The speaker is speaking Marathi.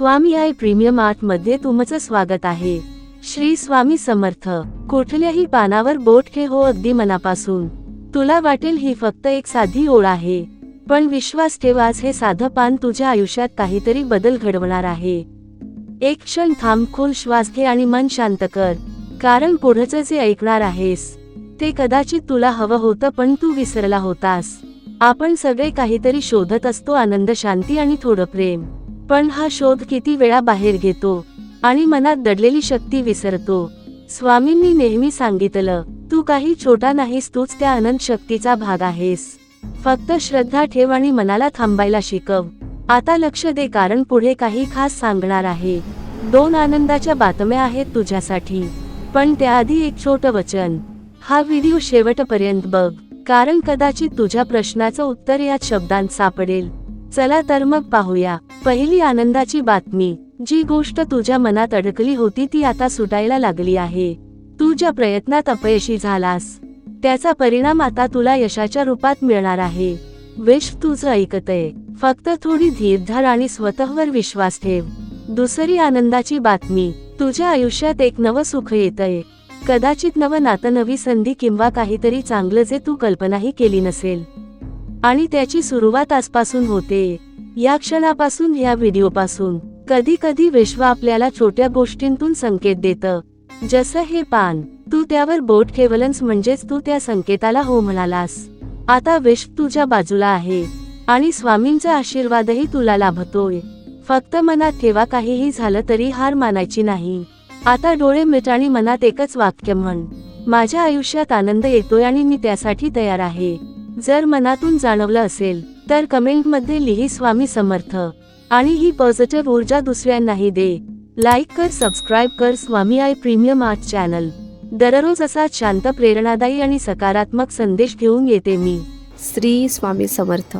स्वामी आय प्रीमियम आर्टमध्ये तुमचं स्वागत आहे. श्री स्वामी समर्थ कुठल्याही पानावर बोट ठे हो अगदी मनापासून. तुला वाटेल ही फक्त एक साधी ओळ आहे. पण विश्वास ठेव आज हे साधं पान तुझ्या आयुष्यात काहीतरी बदल घडवणार आहे. एक क्षण थांब खोल श्वास घे आणि मन शांत कर. कारण पुढचं जे ऐकणार आहेस ते कदाचित तुला हवं होतं पण तू विसरला होतास. आपण सगळे काहीतरी शोधत असतो आनंद शांती आणि थोडं प्रेम. पण हा शोध किती वेळा बाहेर घेतो आणि मनात दडलेली शक्ती विसरतो. स्वामींनी नेहमी सांगितलं तू काही छोटा नाहीस तूच त्या अनंत शक्तीचा भाग आहेस. फक्त श्रद्धा ठेव आणि मनाला थांबायला शिकव. आता लक्ष दे कारण पुढे काही खास सांगणार आहे. दोन आनंदाच्या बातम्या आहेत तुझ्यासाठी. पण त्याआधी एक छोटं वचन. हा व्हिडिओ शेवटपर्यंत बघ कारण कदाचित तुझ्या प्रश्नाचं उत्तर यात शब्दांत सापडेल. चला तर मग पाहूया. पहिली आनंदाची बातमी. जी गोष्ट तुझ्या मनात अडकली होती ती आता सुटायला लागली आहे. तू ज्या प्रयत्नात अपयशी झालास त्याचा परिणाम आता तुला यशाच्या रूपात मिळणार आहे. विश तुझं ऐकतय. फक्त थोडी धीर धर आणि स्वतःवर विश्वास ठेव. दुसरी आनंदाची बातमी. तुझ्या आयुष्यात एक नवं सुख येतंय. कदाचित नवं नातं नवी संधी किंवा काहीतरी चांगलं जे तू कल्पनाही केली नसेल. आणि त्याची सुरुवात आजपासून होते. या क्षणापासून या व्हिडिओपासून. कधी कधी विश्व आपल्याला छोट्या गोष्टींतून संकेत देतं. जसं हे पान तू त्यावर बोट ठेवलंस म्हणजेच तू त्या संकेताला हो म्हणालास. आता विश्व तुझ्या बाजूला आहे आणि स्वामींचा आशीर्वादही तुला लाभतोय. फक्त मनात ठेवा काहीही झालं तरी हार मानायची नाही. आता डोळे मिट आणि मनात एकच वाक्य म्हण. माझ्या आयुष्यात आनंद येतोय आणि मी त्यासाठी तयार आहे. जर मनातून जाणवलं असेल तर कमेंटमध्ये लिही स्वामी समर्थ. आणि ही पॉझिटिव्ह ऊर्जा दुसऱ्यांनाही दे. लाईक कर सबस्क्राईब कर Swami I premium art channel. दररोज असा शांत प्रेरणादायी आणि सकारात्मक संदेश घेऊन येते मी. श्री स्वामी समर्थ.